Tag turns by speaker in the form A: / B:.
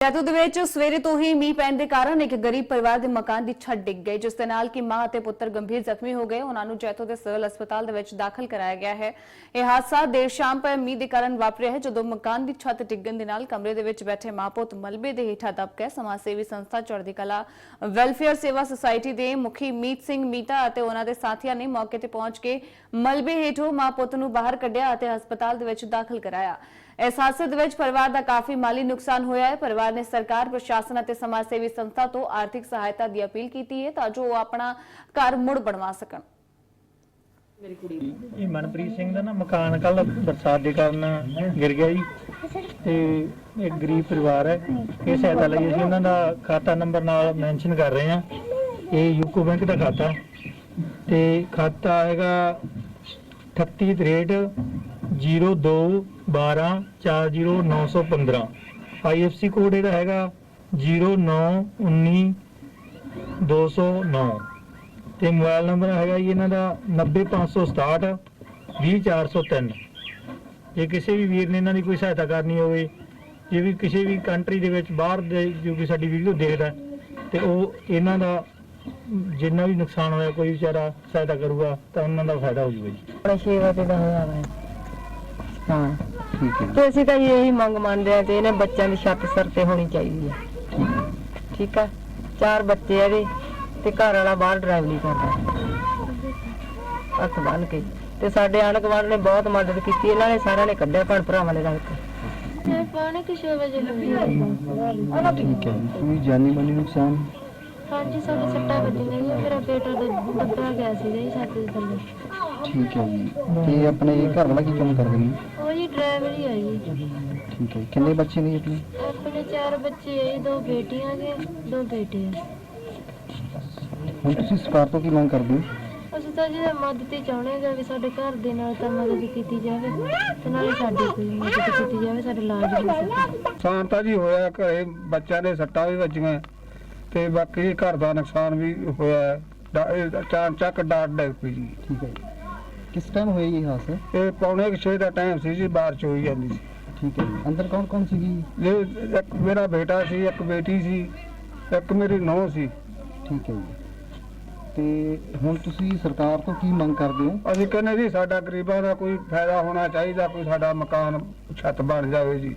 A: ਜੈਤੋ ਦੇ ਵਿੱਚ ਸਵੇਰੇ ਤੋਂ ਹੀ ਮੀਂਹ ਪੈਣ ਦੇ ਕਾਰਨ ਇੱਕ ਗਰੀਬ ਪਰਿਵਾਰ ਦੇ ਮਕਾਨ ਦੀ ਛੱਤ ਡਿੱਗ ਗਈ, ਜਿਸ ਦੇ ਨਾਲ ਕਿ ਮਾਂ ਅਤੇ ਪੁੱਤਰ ਗੰਭੀਰ ਜ਼ਖਮੀ ਹੋ ਗਏ। ਉਹਨਾਂ ਨੂੰ ਜੈਤੋ ਦੇ ਸਿਵਲ ਹਸਪਤਾਲ ਦੇ ਵਿੱਚ ਦਾਖਲ ਕਰਾਇਆ ਗਿਆ ਹੈ। ਇਹ ਹਾਦਸਾ ਦੇਰ ਸ਼ਾਮ ਪਰ ਮੀਂਹ ਦੇ ਕਾਰਨ ਵਾਪਰਿਆ ਹੈ, ਜਦੋਂ ਮਕਾਨ ਦੀ ਛੱਤ ਡਿੱਗਣ ਦੇ ਨਾਲ ਕਮਰੇ ਦੇ ਵਿੱਚ ਬੈਠੇ ਮਾਂ ਪੁੱਤ ਮਲਬੇ ਦੇ ਹੇਠਾਂ ਦਬ ਗਏ। ਸਮਾਜ ਸੇਵੀ ਸੰਸਥਾ, ਚੜ੍ਹਦੀ ਕਲਾ, ਵੈਲਫੇਅਰ ਸੇਵਾ ਸੁਸਾਇਟੀ ਦੇ ਮੁਖੀ ਮੀਤ ਸਿੰਘ ਮੀਤਾ ਅਤੇ ਉਹਨਾਂ ਦੇ ਸਾਥੀਆਂ ਨੇ ਮੌਕੇ ਤੇ ਪਹੁੰਚ ਕੇ ਮਲਬੇ ਹੇਠੋਂ ਮਾਂ ਪੁੱਤ ਨੂੰ ਬਾਹਰ ਕੱਢਿਆ ਅਤੇ ਹਸਪਤਾਲ ਦੇ ਵਿੱਚ ਦਾਖਲ ਕਰਾਇਆ। ਇਸ ਹਾਦਸੇ ਦੇ ਵਿੱਚ ਪਰਿਵਾਰ ਦਾ ਕਾਫੀ ਮਾਲੀ ਨੁਕਸਾਨ ਹੋਇਆ ਹੈ। ਪਰਿਵਾਰ ਨੇ ਸਰਕਾਰ ਪ੍ਰਸ਼ਾਸਨ ਅਤੇ ਸਮਾਜ ਸੇਵੀ ਸੰਸਥਾ ਤੋਂ ਆਰਥਿਕ ਸਹਾਇਤਾ ਦੀ ਅਪੀਲ ਕੀਤੀ ਹੈ ਤਾਂ ਜੋ ਉਹ ਆਪਣਾ ਘਰ ਮੁੜ ਬਣਵਾ ਸਕਣ।
B: ਇਹ ਮਨਪ੍ਰੀਤ ਸਿੰਘ ਦਾ ਨਾ ਮਕਾਨ ਕੱਲ ਬਰਸਾਤ ਦੇ ਕਾਰਨ ਗਿਰ ਗਿਆ ਜੀ। ਤੇ ਇੱਕ ਗਰੀਬ ਪਰਿਵਾਰ ਹੈ। ਇਹ ਸਹਾਇਤਾ ਲਈ ਅਸੀਂ ਉਹਨਾਂ ਦਾ ਖਾਤਾ ਨੰਬਰ ਨਾਲ ਮੈਂਸ਼ਨ ਕਰ ਰਹੇ ਹਾਂ। ਇਹ ਯੂਕੋ ਬੈਂਕ ਦਾ ਖਾਤਾ। ਤੇ ਖਾਤਾ ਹੈਗਾ 38 02 12 40915 ਆਈਐਫਸੀ ਕੋਡ ਇਹਦਾ ਹੈਗਾ 0919 209 ਤੇ ਮੋਬਾਈਲ ਨੰਬਰ ਹੈਗਾ ਜੀ ਇਹਨਾਂ ਦਾ 90567 20403 ਜੇ ਕਿਸੇ ਵੀ ਵੀਰ ਨੇ ਇਹਨਾਂ ਦੀ ਕੋਈ ਸਹਾਇਤਾ ਕਰਨੀ ਹੋਵੇ ਜੇ ਵੀ ਕਿਸੇ ਵੀ ਕੰਟਰੀ ਦੇ ਵਿੱਚ ਬਾਹਰ ਦੇ ਜੋ ਕਿ ਸਾਡੀ ਵੀਡੀਓ ਦੇਖਦਾ ਹੈ, ਤੇ ਉਹ ਇਹਨਾਂ ਦਾ ਜਿੰਨਾ ਵੀ ਨੁਕਸਾਨ ਹੋਇਆ ਕੋਈ ਵਿਚਾਰਾ ਸਹਾਇਤਾ ਕਰੂਗਾ ਤਾਂ ਉਹਨਾਂ ਦਾ ਫਾਇਦਾ ਹੋ ਜੂਗਾ ਜੀ।
C: ਬੜਾ ਸੇਵਾ ਤੇ ਦਾ ਹੋਇਆ ਵਾ। ਹਾਂ।
D: ਠੀਕ ਹੈ।
C: ਤੇ ਅਸੀਂ ਤਾਂ ਇਹੀ ਮੰਗ ਮੰਨਦੇ ਆ ਤੇ ਇਹਨਾਂ ਬੱਚਿਆਂ ਦੀ ਛੱਤ ਸਿਰ ਤੇ ਹੋਣੀ ਚਾਹੀਦੀ ਹੈ। ਠੀਕ ਆ ਚਾਰ ਬੱਚੇ ਆ ਇਹਦੇ ਤੇ ਘਰ ਵਾਲਾ ਬਾਹਰ ਡਰਾਈਵਰੀ ਕਰਦਾ। ਹੱਥ ਬੰਨ ਕੇ। ਤੇ ਸਾਡੇ ਆਂਢ ਗੁਆਂਢ ਨੇ ਬਹੁਤ ਮਦਦ ਕੀਤੀ। ਇਹਨਾਂ ਨੇ ਸਾਰਿਆਂ ਨੇ ਕੱਢਿਆ ਭੈਣ ਭਰਾਵਾਂ ਨੇ ਰਲ ਕੇ
E: ਮੈਂ ਪੌਣੇ ਕੁ ਛੇ ਵਜੇ ਲੱਗੀ
D: ਠੀਕ ਹੈ। ਕੋਈ ਜਾਨੀ ਮਾਲੀ ਨੁਕਸਾਨ?
E: ਹਾਂਜੀ ਸਾਡੇ ਸੱਟਾਂ ਵੱਜੀਆਂ ਜੀ ਮੇਰਾ ਬੇਟਾ ਦਾ ਦੱਬਾ ਗਿਆ ਸੀ ਜੀ ਛੱਤ ਦੇ ਥੱਲੇ।
D: ਠੀਕ ਹੈ ਜੀ। ਤੇ ਆਪਣੇ ਘਰ ਵਾਲਾ ਕੀ ਕੰਮ ਕਰਦੇ ਨੇ
E: ਉਹ ਜੀ ਡਰਾਈਵਰ ਹੀ ਆ ਜੀ।
D: ਠੀਕ ਹੈ। ਕਿੰਨੇ ਬੱਚੇ ਨੇ ਜੀ ਆਪਣੇ?
E: ਆਪਣੇ ਚਾਰ ਬੱਚੇ ਆ ਜੀ ਦੋ ਬੇਟੀਆਂ ਦੇ ਦੋ ਬੇਟੇ ਆ।
D: ਹੁਣ ਤੁਸੀਂ ਸਰਕਾਰ ਤੋਂ ਕੀ ਮੰਗ ਕਰਦੇ ਹੋ?
E: ਅਸੀਂ ਤਾਂ ਜੀ ਮਦਦ ਹੀ ਚਾਹੁੰਦੇ ਹਾਂ ਵੀ ਸਾਡੇ ਘਰ ਦੇ ਨਾਲ ਤਾਂ ਮਦਦ ਕੀਤੀ ਜਾਵੇ ਤੇ ਨਾਲੇ ਸਾਡੀ ਕੋਈ ਮਦਦ ਕੀਤੀ ਜਾਵੇ ਸਾਡਾ ਇਲਾਜ ਹੋ ਸਕੇ।
F: ਨੁਕਸਾਨ ਤਾਂ ਜੀ ਹੋਇਆ ਘਰੇ ਬੱਚਿਆਂ ਦੇ ਸੱਟਾਂ ਵੀ ਵੱਜੀਆਂ ਤੇ ਬਾਕੀ ਘਰ ਦਾ ਨੁਕਸਾਨ ਵੀ ਹੋਇਆ। ਡਾ- ਇਹ ਚਾਰ ਚੱਕ ਡਾਟ ਡਿੱਗ ਪਈ ਜੀ।
D: ਠੀਕ ਹੈ ਜੀ। ਕਿਸ ਟਾਈਮ ਹੋਇਆ ਇਹ ਹਾਦਸਾ?
F: ਇਹ ਪੌਣੇ 6 ਦਾ ਟਾਈਮ ਸੀ ਜੀ ਬਾਰਿਸ਼ ਹੋਈ ਜਾਂਦੀ ਸੀ।
D: ਠੀਕ ਹੈ ਜੀ। ਅੰਦਰ ਕੌਣ ਕੌਣ ਸੀਗੀ
F: ਇਹ ਇੱਕ ਮੇਰਾ ਬੇਟਾ ਸੀ ਇੱਕ ਬੇਟੀ ਸੀ ਇੱਕ ਮੇਰੀ ਨੂੰਹ ਸੀ।
D: ਠੀਕ ਹੈ ਜੀ। ਤੇ ਹੁਣ ਤੁਸੀਂ ਸਰਕਾਰ ਤੋਂ ਕੀ ਮੰਗ ਕਰਦੇ ਹੋ?
F: ਅਸੀਂ ਕਹਿੰਦੇ ਜੀ ਸਾਡਾ ਗਰੀਬਾਂ ਦਾ ਕੋਈ ਫਾਇਦਾ ਹੋਣਾ ਚਾਹੀਦਾ ਕੋਈ ਸਾਡਾ ਮਕਾਨ ਛੱਤ ਬਣ ਜਾਵੇ ਜੀ।